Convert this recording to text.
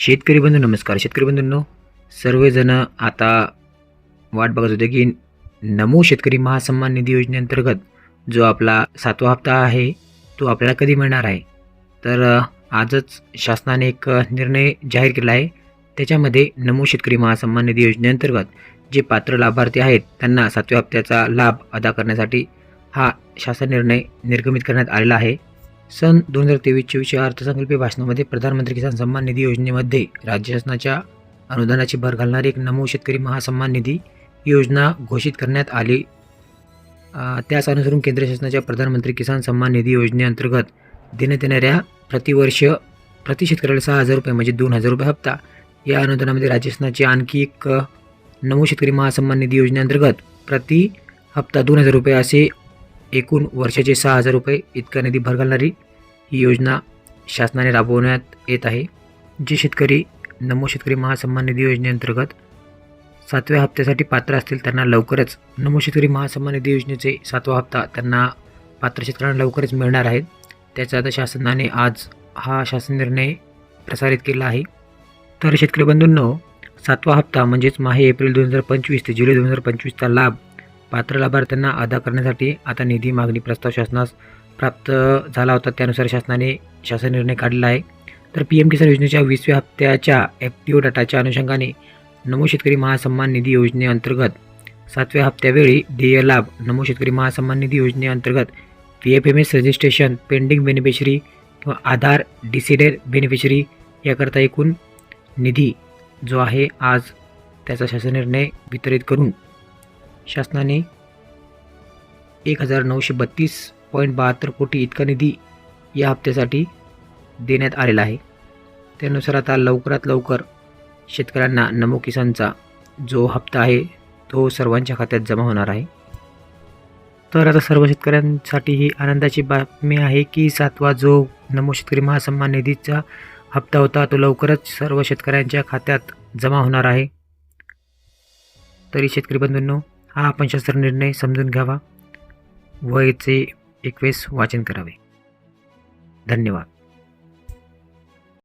शेतकरी बंधू नमस्कार. शेतकरी बंधूंनो सर्वजण आता वाट बघत होते की नमो शेतकरी महासन्मान निधी योजनेअंतर्गत जो आपला सातवा हप्ता आहे तो आपल्याला कधी मिळणार आहे? तर आजच शासनाने एक निर्णय जाहीर केला आहे. त्याच्यामध्ये नमो शेतकरी महासन्मान निधी योजनेअंतर्गत जे पात्र लाभार्थी आहेत त्यांना सातव्या हप्त्याचा लाभ अदा करण्यासाठी हा शासन निर्णय निर्गमित करण्यात आलेला आहे. सन दोन हजार तेवीस चोवीसच्या अर्थसंकल्पीय भाषणामध्ये प्रधानमंत्री किसान सन्मान निधी योजनेमध्ये राज्य शासनाच्या अनुदानाची भर घालणारी एक नमो शेतकरी महासन्मान निधी योजना घोषित करण्यात आली. त्यास त्याच अनुसरून केंद्र शासनाच्या प्रधानमंत्री किसान सन्मान निधी योजनेअंतर्गत देण्यात येणाऱ्या प्रतिवर्ष प्रति शेतकऱ्याला सहा हजार रुपये म्हणजे दोन हजार रुपये हप्ता या अनुदानामध्ये राज्य शासनाची आणखी एक नमो शेतकरी महासन्मान निधी योजनेअंतर्गत प्रति हप्ता दोन हजार रुपये असे एकूण वर्षाचे सहा हजार रुपये इतका निधी भर घालणारी ही योजना शासनाने राबवण्यात येत आहे जे शेतकरी नमो शेतकरी महासन्मान निधी योजनेअंतर्गत सातव्या हप्त्यासाठी पात्र असतील त्यांना लवकरच नमो शेतकरी महासन्मान निधी योजनेचे सातवा हप्ता त्यांना पात्र शेतकऱ्यांना लवकरच मिळणार आहेत त्याचा आता शासनाने आज हा शासन निर्णय प्रसारित केला आहे. तर शेतकरी बंधूंनो सातवा हप्ता म्हणजेच माहे एप्रिल दोन हजार पंचवीस ते जुलै दोन हजार पंचवीसचा लाभ पात्र लाभार्थ्यांना अदा करण्यासाठी आता निधी मागणी प्रस्ताव शासनास प्राप्त झाला होता. त्यानुसार शासनाने शासन निर्णय काढला आहे. तर पी एम किसान योजनेच्या वीसव्या हप्त्याच्या एफ पी ओ डाटाच्या अनुषंगाने नमो शेतकरी महासन्मान निधी योजनेअंतर्गत सातव्या हप्त्यावेळी देय लाभ नमो शेतकरी महासन्मान निधी योजनेअंतर्गत P F M S registration pending beneficiary किंवा आधार डिसिडेड बेनिफिशरी याकरता एकूण निधी जो आहे आज त्याचा शासन निर्णय वितरित करून शासनाने एक हजार नऊशे बत्तीस पॉईंट बहात्तर कोटी इतका निधी या हप्त्यासाठी देण्यात आलेला आहे. त्यानुसार आता लवकरात लवकर शेतकऱ्यांना नमो किसानचा जो हप्ता आहे तो सर्वांच्या खात्यात जमा होणार आहे. तर आता सर्व शेतकऱ्यांसाठी ही आनंदाची बातमी आहे की सातवा जो नमो शेतकरी महासन्मान निधीचा हप्ता होता तो लवकरच सर्व शेतकऱ्यांच्या खात्यात जमा होणार आहे. तरी शेतकरी बंधूंनो हा आपण शास्त्र निर्णय समजून घ्यावा. व याचे एक वाचन करावे. धन्यवाद.